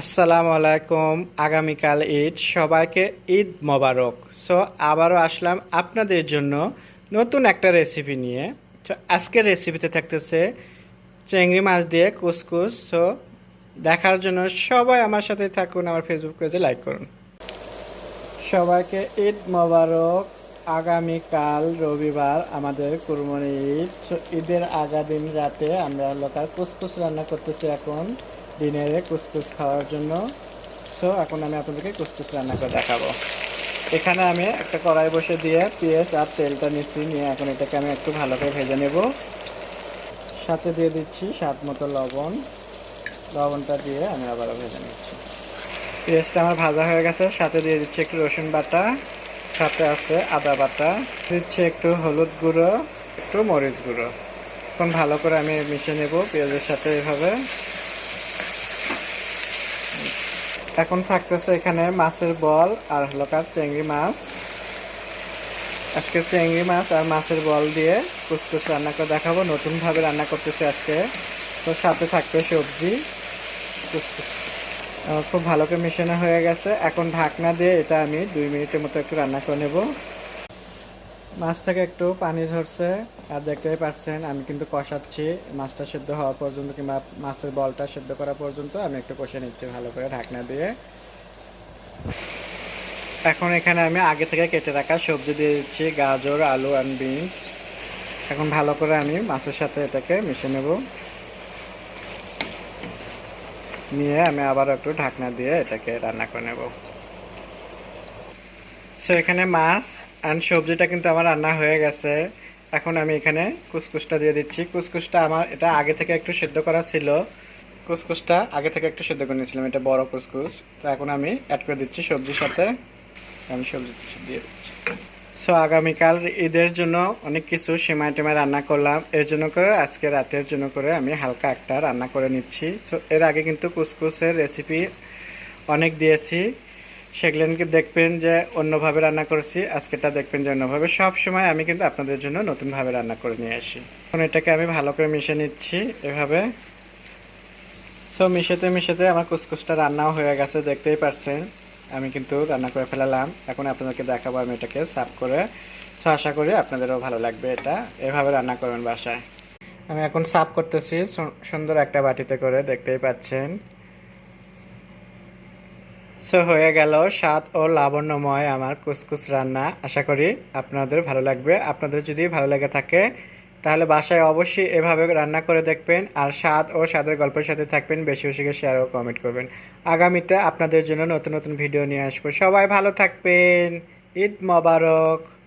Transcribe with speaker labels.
Speaker 1: আসসালামু আলাইকুম, আগামীকাল ঈদ, সবাইকে ঈদ মোবারক। সো আবারও আসলাম আপনাদের জন্য নতুন একটা রেসিপি নিয়ে। তো আজকের রেসিপিতে থাকতেছে চিংড়ি মাছ দিয়ে কুসকুস সো দেখার জন্য সবাই আমার সাথে থাকুন, আমার ফেসবুক পেজে লাইক করুন। সবাইকে ঈদ মোবারক। আগামীকাল রবিবার আমাদের কুরবানি ঈদ। ঈদের আগা দিন রাতে আমরা লোকাল কুসকুস রান্না করতেছি এখন। দিনের কুসকুস খাওয়ার জন্য। সো এখন আমি আপনাদেরকে কুসকুস রান্না করে দেখাবো। এখানে আমি একটা কড়াই বসে দিয়ে পেঁয়াজ আর তেলটা নিচ্ছি, নিয়ে এখন এটাকে আমি একটু ভালো করে ভেজে নেব। সাথে দিয়ে দিচ্ছি স্বাদ মতো লবণ। লবণটা দিয়ে আমি আবারও ভেজে নিচ্ছি। পেঁয়াজটা আমার ভাজা হয়ে গেছে, সাথে দিয়ে দিচ্ছি একটু রসুন বাটা, সাথে আছে আদা বাটা। দিচ্ছি একটু হলুদ গুঁড়ো, একটু মরিচ গুঁড়ো। এখন ভালো করে আমি মিশিয়ে নেব পেঁয়াজের সাথে এভাবে। এখন থাকতেছে এখানে মাছের বল আর হলো কার? চিংড়ি মাছ। আজকে চিংড়ি মাছ আর মাছের বল দিয়ে কুচকুচ রান্না করে দেখাবো। নতুনভাবে রান্না করতেছে আজকে। তো সাথে থাকবে সবজি। খুব ভালো করে মিশানো হয়ে গেছে। এখন ঢাকনা দিয়ে এটা আমি দুই মিনিটের মতো একটু রান্না করে নেব। মাছ থেকে একটু পানি ঝরছে, আর দেখতেই পাচ্ছেন, আমি কিন্তু কষাচ্ছি। মাছটা সেদ্ধ হওয়া পর্যন্ত কিংবা মাছের বলটা সেদ্ধ করা পর্যন্ত আমি একটু কষে নিচ্ছি ভালো করে ঢাকনা দিয়ে। এখন এখানে আমি আগে থেকে কেটে রাখা সবজি দিয়ে দিচ্ছি, গাজর, আলু অ্যান্ড বিনস এখন ভালো করে আমি মাছের সাথে এটাকে মিশে নেব। নিয়ে আমি আবার একটু ঢাকনা দিয়ে এটাকে রান্না করে নেব। সো এখানে মাছ অ্যান্ড সবজিটা কিন্তু আমার রান্না হয়ে গেছে। এখন আমি এখানে কুসকুসটা দিয়ে দিচ্ছি। কুসকুসটা আমার, এটা আগে থেকে একটু সেদ্ধ করা ছিল। কুসকুসটা আগে থেকে একটু সেদ্ধ করে নিয়েছিলাম, এটা বড় কুসকুস। তো এখন আমি অ্যাড করে দিচ্ছি সবজির সাথে। আমি সবজি দিয়ে দিচ্ছি। সো আগামীকাল ঈদের জন্য অনেক কিছু সেমাই টেমাই রান্না করলাম। এর জন্য করে আজকে রাতের জন্য করে আমি হালকা একটা রান্না করে নিচ্ছি। সো এর আগে কিন্তু কুসকুসের রেসিপি অনেক দিয়েছি। সেগুলোকে দেখবেন যে অন্যভাবে রান্না করেছি আজকেটা দেখবেন যে অন্যভাবে। সব সময় আমি কিন্তু আপনাদের জন্য নতুনভাবে রান্না করে নিয়ে আসি। এখন এটাকে আমি ভালো করে মিশে নিচ্ছি এভাবে। সো মিশাতে মিশাতে আমার কুসকুসটা রান্নাও হয়ে গেছে, দেখতেই পারছেন। আমি কিন্তু রান্না করে ফেলালাম। এখন আপনাদেরকে দেখাবো আমি এটাকে সার্ভ করে। সো আশা করি আপনাদেরও ভালো লাগবে এটা। এভাবে রান্না করবেন বাসায়। আমি এখন সাফ করতেছি সুন্দর একটা বাটিতে করে, দেখতেই পাচ্ছেন। সো হয়ে গেল স্বাদ ও লাবণ্যময় আমার কুসকুস রান্না। আশা করি আপনাদের ভালো লাগবে। আপনাদের যদি ভালো লাগে থাকে, তাহলে বাসায় অবশ্যই এভাবে রান্না করে দেখবেন আর স্বাদ ও স্বাদের গল্পের সাথে থাকবেন। বেশি বেশি শেয়ার ও কমেন্ট করবেন। আগামীতে আপনাদের জন্য নতুন নতুন ভিডিও নিয়ে আসব। সবাই ভালো থাকবেন। ঈদ মোবারক।